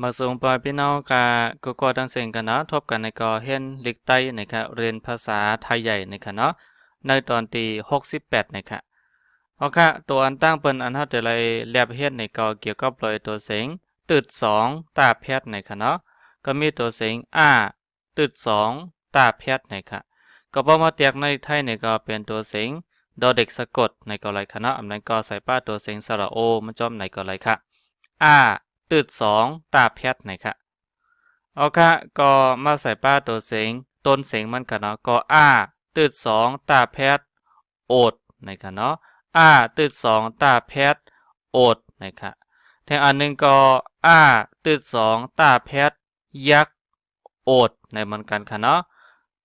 มาส่งปอยพี่น้องกาก็ก็ดังเสียงกันเนาะทบกันในกอเห็นลิกใต้นะครับเรียนภาษาไทยใหญ่นะครับเนาะในตอนที่68นะครับเอาค่ะตัวอันตั้งเปิ้นอันเฮาจะเลยแลบเฮ็ดในกอเกี่ยวกับรอยตัวเสียงตึด2ตาแพทย์นะครับเนาะก็มีตัวเสียงอ้าตึด2ตาแพทย์นะครับก็พอมาเตียกในไทยเนี่ยก็เป็นตัวเสียงดอเด็กสะกดในกอไรคณะอำนั้นก็ใส่ป้าตัวเสียงสระโอมันจอมในกอไรค่ะอ้า ตืดสองตาแพทย์นะครับเอาค่ะก็มาใส่ป้าตัวเสียงต้นเสียงมันกันเนาะก็อ้าตืดสองตาแพทย์โอดนะครับเนาะอ้าตืดสองตาแพทย์โอดนะครับแทงอันหนึ่งก็อ้าตืดสองตาแพทย์ยักษ์โอดในเหมือนกันค่ะเนาะ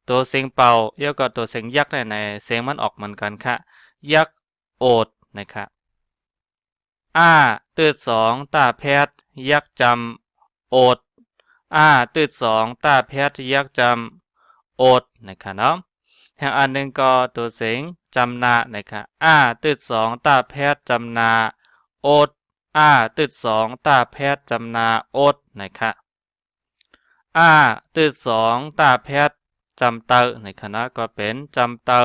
ตัวเสียงเป่าเยอะก็ตัวเสียงยักษ์ในในเสียงมันออกเหมือนกันค่ะ ยักษ์โอดนะครับอ้าตืดสองตาแพท ยักจำโอดอ้าตืดสองตาแพทย์ยักจำโอดนะครับเนาะแห่งอันหนึ่งก็ตัวเสียงจำนานะครับอ้าตืดสองตาแพทย์จำนาโอดอ้าตืดสองตาแพทย์จำนาโอดนะครับอ้าตืดสองตาแพทย์จำเตอในคณะก็เป็นจำเตอ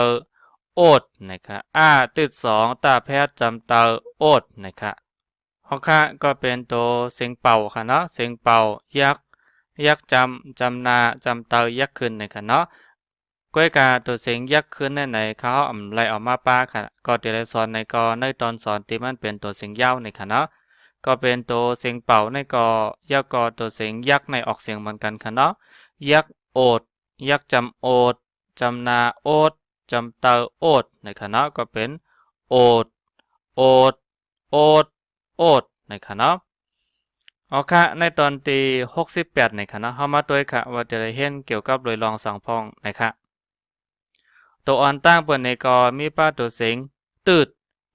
โอดนะครับอ้าตืดสองตาแพทย์จำเตอโอดนะครับ ฮอกคะก็เป็นตัวเสียงเป่าค่ะเนาะเสียงเป่ายักยักจำจำนาจำเตายักขึ้นในะคะเนาะก้อยกาตัวเสียงยักขึ้นในไหนเขาอำไลออกมาป้าค่ะก็เดี๋ยวสอนในกอในตอนสอนที่มันเป็นตัวเสียงยาวในค่ะเนาะก็เป็นตัวเสียงเป่าในกอยักกอตัวเสียงยักในออกเสียงเหมือนกันค่ะเนาะยักโอด ยักจำโอดจำนาโอดจำเตาโอดในค่ะเนาะก็เป็นโอดโอดโอด โอดในค่ะเนาะเอาค่ะในตอนที่68ในค่ะเนาะเฮามาตัวค่ะว่าจะได้เห็นเกี่ยวกับโดยรองสังพองนะคะตัวอ่อนตั้งเปิ้นในก็มีป้าตัวเสียงตืด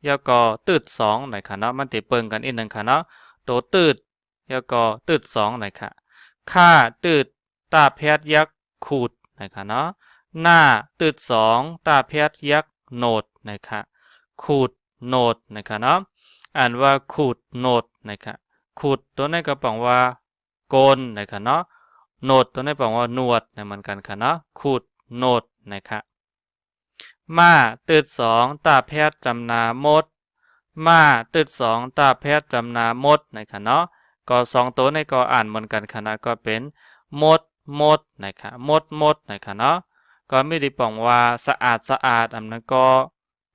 ยก็ตืด2ในค่ะเนาะมันติเปิงกันอีกหนึงค่ะเนาะตัวตืดยก็ตืด2ในค่ะค่าตืดตาแพทย์ยักษ์ขูดในค่ะเนาะหน้าตืด2ตาแพทย์ยักษ์โนดนะคะขูดโนดนะคะเนาะ อ่านว่าขูดโนดนะครับขูดตัวนี้ก็แปลว่าโกนนะครับเนาะโนดตัวนี้แปลว่าหนวดนะเหมือนกันค่ะเนาะขูดโนดนะครับมาตืดสองตาแพทย์จำนามด มาตืดสองตาแพทย์จำนามดนะครับเนาะก็สองตัวนี้ก็อ่านเหมือนกันค่ะนะก็เป็นมดมดนะครับมดมดนะครับเนาะก็ไม่ได้บอกว่าสะอาดสะอาดอันนั้นก็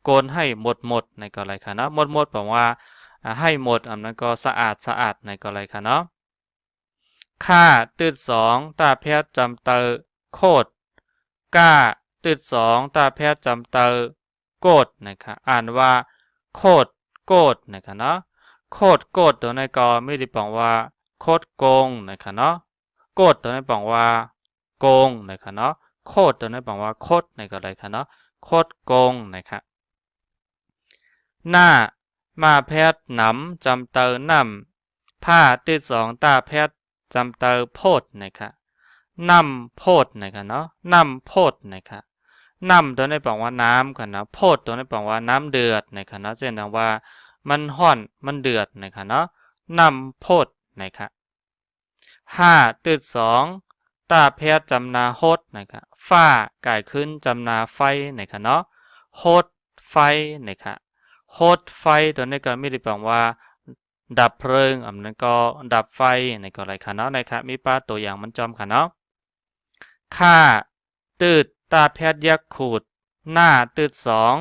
โกนให้หมดหมดในก็อะไรคะเนาะหมดหมดแปลว่าให้หมดอันนั้นก็สะอาดสะอาดในก็อะไรคะเนาะค่าตืดสองตาแพทย์จำเตอโคดก้าตืดสองตาแพทย์จำเตอโกดนะครับอ่านว่าโคดโกดนะครับเนาะโคดโกดตัวในก็ไม่ได้บอกว่าโคดโกงนะครับเนาะโกดตัวในบอกว่าโกงนะครับเนาะโคดตัวในบอกว่าโคดในก็อะไรคะเนาะโคดโกงนะครับ หน้า มาแพทย์หนำจำเตอนำผ้าติดสองตาแพทย์จำเตอโพดนะครับนำโพดนะครับเนาะนำโพดนะครับนำตัวนี้แปลว่าน้ำกันนะโพดตัวนี้แปลว่าน้ำเดือดนะครับเนาะเช่นว่า มันห้อนมันเดือดนะครับเนาะนำโพดนะครับห้าติดสองตาแพทย์จำนาโฮดนะครับฝ้าก่ายขึ้นจำนาไฟนะครับเนาะโฮดไฟนะครับ โฮดไฟตัวนี้ก็ม่ได้แปลว่า ดับเพลิงอันนั้นก็ดับไฟในก็ไรคะเนาะในครับมีป้าตัวอย่างมันจอมค่ะเนาะค่าตืดตาแพทย์ยักษ์ขูด หน้าตืดสอง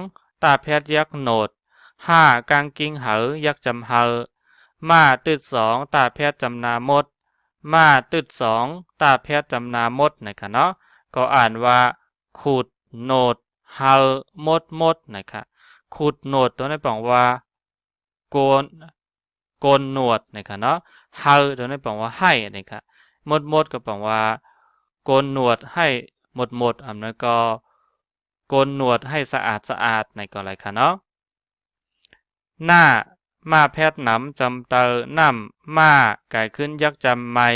ตาแพทย์ยักษ์โหนดห้ากางกิ้งเหอยักษ์จำเหอมาตืดสองตาแพทย์จำนามด มาตืดสองตาแพทย์จำนามดนะคะเนาะก็อ่านว่าขูดโหนดเฮามดมดนะคะ ขูดหนวดตัวนี้แปลว่าโกนโกนหนวดนะครับเนาะเฮาตัวนี้แปลว่าให้นะครับมดหมดก็แปลว่าโกนหนวดให้หมดหมดอันนั้นก็โกนหนวดให้สะอาดสะอาดในก็อะไรคะเนาะหน้ามาแพทย์หนำจำเตอน้ำมาไก่ขึ้นยักจำไม่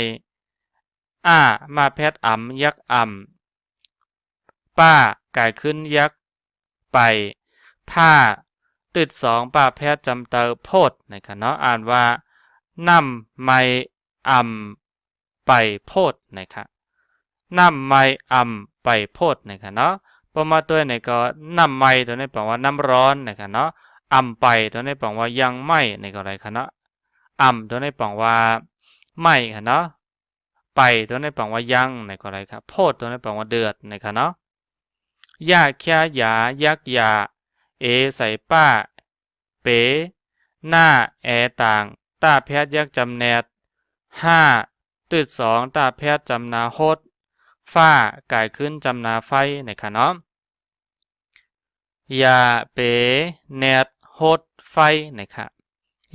อ้ามาแพทย์อ่ำยักอ่ำป้าไก่ขึ้นยักไป ผ้าติดสองป้าแพทย์จำเตอโพดนะครับเนาะอ่านว่าน้ำไม่อ่ไปโพดนะครับน้ำไม่อำไปโพดนะครับเนาะพอมาตัวในก็น้ำไม่ตัวนี้แปลว่าน้ำร้อนนะครับเนาะอำไปตัวนี้แปลว่ายังไม่ในก็อะไรครับเนาะอำตัวนี้แปลว่าไม่ครับเนาะไปตัวนี้แปลว่ายังในก็อะไรครับโพดตัวนี้แปลว่าเดือดนะครับเนาะยาแค่ยายักยา เอใส่ป้า เป๋ หน้า แอต่าง ตาแพทย์ยักจำแนดห้าตืดสองตาแพทย์จำนาโฮดฝ้ากายขึ้นจำนาไฟนะคะเนาะยาเป๋แนดโฮดไฟนะคะ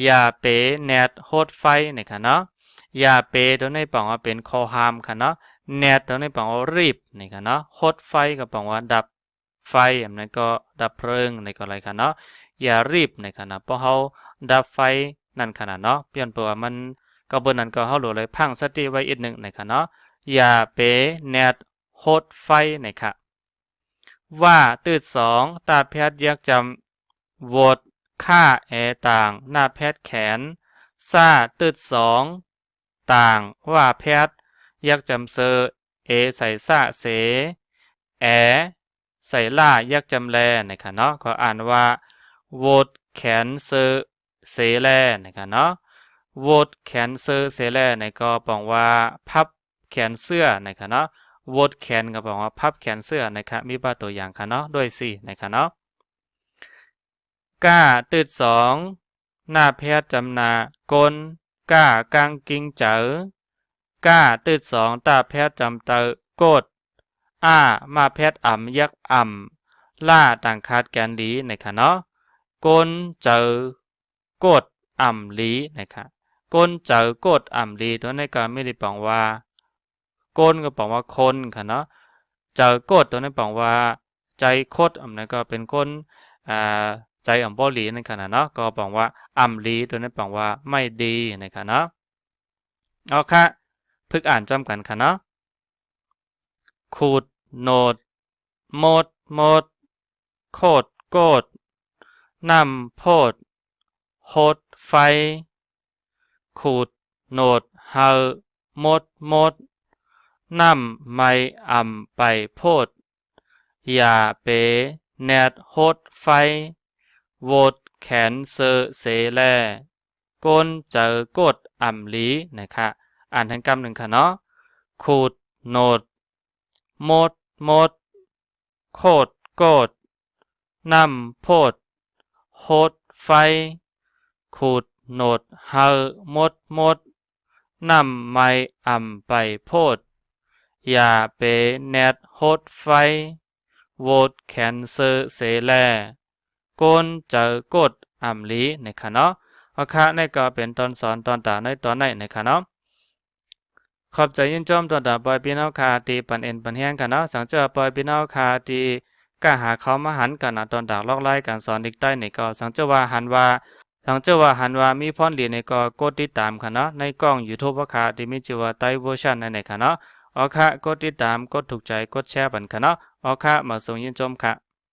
ยาเป๋แนดโฮดไฟนะคะเนาะยาเป๋ตัวนี้แปลว่าเป็นคอหามค่ะเนาะแนดตัวนี้แปลว่ารีบนะคะเนาะโฮดไฟก็แปลว่าดับ ไฟอันนั้นก็ดับเพลิงในก็อะไรค่ะเนาะอย่ารีบในขณะเพราะเขาดับไฟนั่นขนาดเนาะเปลี่ยนเปว่ามันก็เบนนั้นก็เขาหลเลยพังสติไว้อีกหนึ่งในขณะเนาะอย่าเปแนดโฮดไฟในค่ะว่าตืดสองตาแพทย์ยักจำโหวตค่าแอต่าง หน้าแพทย์แขนซาตืดสองต่างว่าแพทย์ยักจำเซอเอใส่ซาเส แอ ใส่ล่ายักจำแลนะคะเนาะก็อ่านว่าโหวตแขนเซอเสแลนะครับเนาะโหวตแขนเซอเสแลในก็บอกว่าพับแขนเสื้อนะครับเนาะโหวตแขนก็บอกว่าพับแขนเสื้อนะครับมีบ้าตัวอย่างค่ะเนาะด้วยสินะครับเนาะก้าตืดสองหน้าแพทย์จำนากลก้ากางกิงเจอก้าตืดสองตาแพทย์จำเตอโกด อ้า มาแพทย์อ่ำยักอ่ำล่าต่างคาดแกนดีนะครับเนาะกนเจอกดอ่ำลีนะครับกนเจอกดอ่ำลีตัวนี้ก็ไม่ได้บอกว่ากนก็บอกว่าคนค่ะเนาะเจอกดตัวนี้บอกว่า ใจโคตรอ่ำนั้นก็เป็นคนอ่าใจอ่ำบอลีนั่นค่ะเนาะก็บอกว่าอ่ำลีตัวนี้บอกว่าไม่ดีนะครับเนาะเอาค่ะพึกอ่านจำกันค่ะเนาะขูด โนดหมดหมดโคดโกดนำโพดโหดไฟ ขูดโนดเฮาหมดหมดนำไม่อ่ำไปโพด อย่าเปแนดโหดไฟโวดแขนเซอเสแลก้นเจอกดอ่ำลีนะคะ อ่านทั้งกำหนึ่งค่ะเนาะขูดโนดหมด มด โคดโกดนำโพดโหดไฟ ขูดโหนดเฮาหมดหมดนำไม้อ่ำไปโพดอย่าเปแนดโหดไฟ โวดแขนเซอเสแลก้นเจอกดอ่ำลีนะคะเนาะเอาค่ะนี่ก็เป็นตอนสอนตอนตาในตอนไหนนะคะเนาะ ขอบใจยินจอมตอนตาปอยพี่น้องคาตีปันเอ็นปันแห้งกันเนาะสังเจอปอยพี่น้องคาตีก็หาเขามาหันกันนะตอนดากลอกไล่การสอนอีกใต้ในก็สังเจว่าหันว่าสังเจว่าหันว่ามีพรเหรียญในก็กดติดตามค่ะเนาะในกล้อง YouTube ว่าค่ะที่มีชื่อว่าไต้เวอร์ชันนั่นเองค่ะเนาะเอค่ะกดติดตามกดถูกใจกดแชร์ปันค่ะเนาะเอค่ะมาส่งยินชมค่ะ